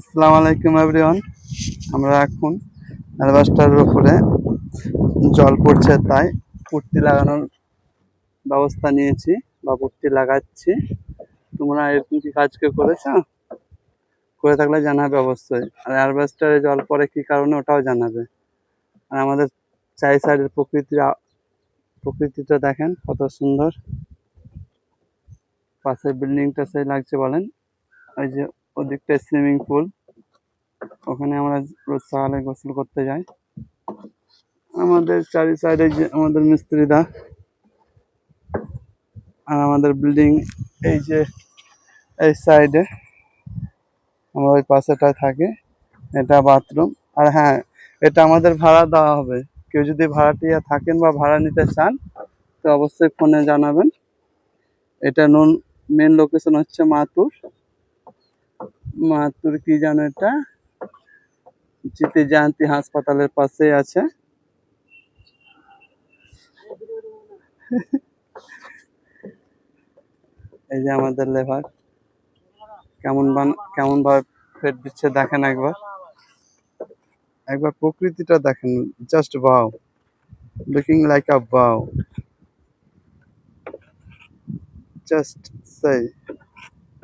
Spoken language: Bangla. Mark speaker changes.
Speaker 1: আসসালামু আলাইকুম এভরিওয়ান আমরা এখন অ্যালবাস্টারের উপরে জল পড়ছে, তাই পুট্টি লাগানোর ব্যবস্থা নিয়েছি বা পুট্টি লাগাচ্ছি। তোমরা এরকম কি কাজ কেউ করেছ? করে থাকলে জানাবে অবশ্যই। আর অ্যালবাস্টারে জল পড়ে কি কারণে ওটাও জানাবে। আর আমাদের চাই সাইডের প্রকৃতি প্রকৃতিটা দেখেন কত সুন্দর। পাশের বিল্ডিংটা সেই লাগছে বলেন। ওই যে ওদিকটা সুইমিং পুল। ওখানে আমরা রোজ সকালে গোসল করতে যাই। আমাদের চারি সাইডে যে আমাদের মিস্ত্রিরা আর আমাদের বিল্ডিং এই যে এই সাইডে আমরা ওই পাশেটায় থাকি। এটা বাথরুম। আর হ্যাঁ এটা আমাদের ভাড়া দেওয়া হবে। কেউ যদি ভাড়াটিয়া থাকেন বা ভাড়া নিতে চান, তো অবশ্যই ফোনে জানাবেন। এটা নুন মেন লোকেশন হচ্ছে মাতুর। মাতুর কি জানো এটা? জিতে জয়ন্তী হাসপাতালের পাশে আছে। এই যে আমাদের লেবার। কেমন বান, কেমন ভাবে ফেট দিচ্ছে দেখেন একবার। একবার প্রকৃতিটা দেখেন just wow looking like a wow just সেই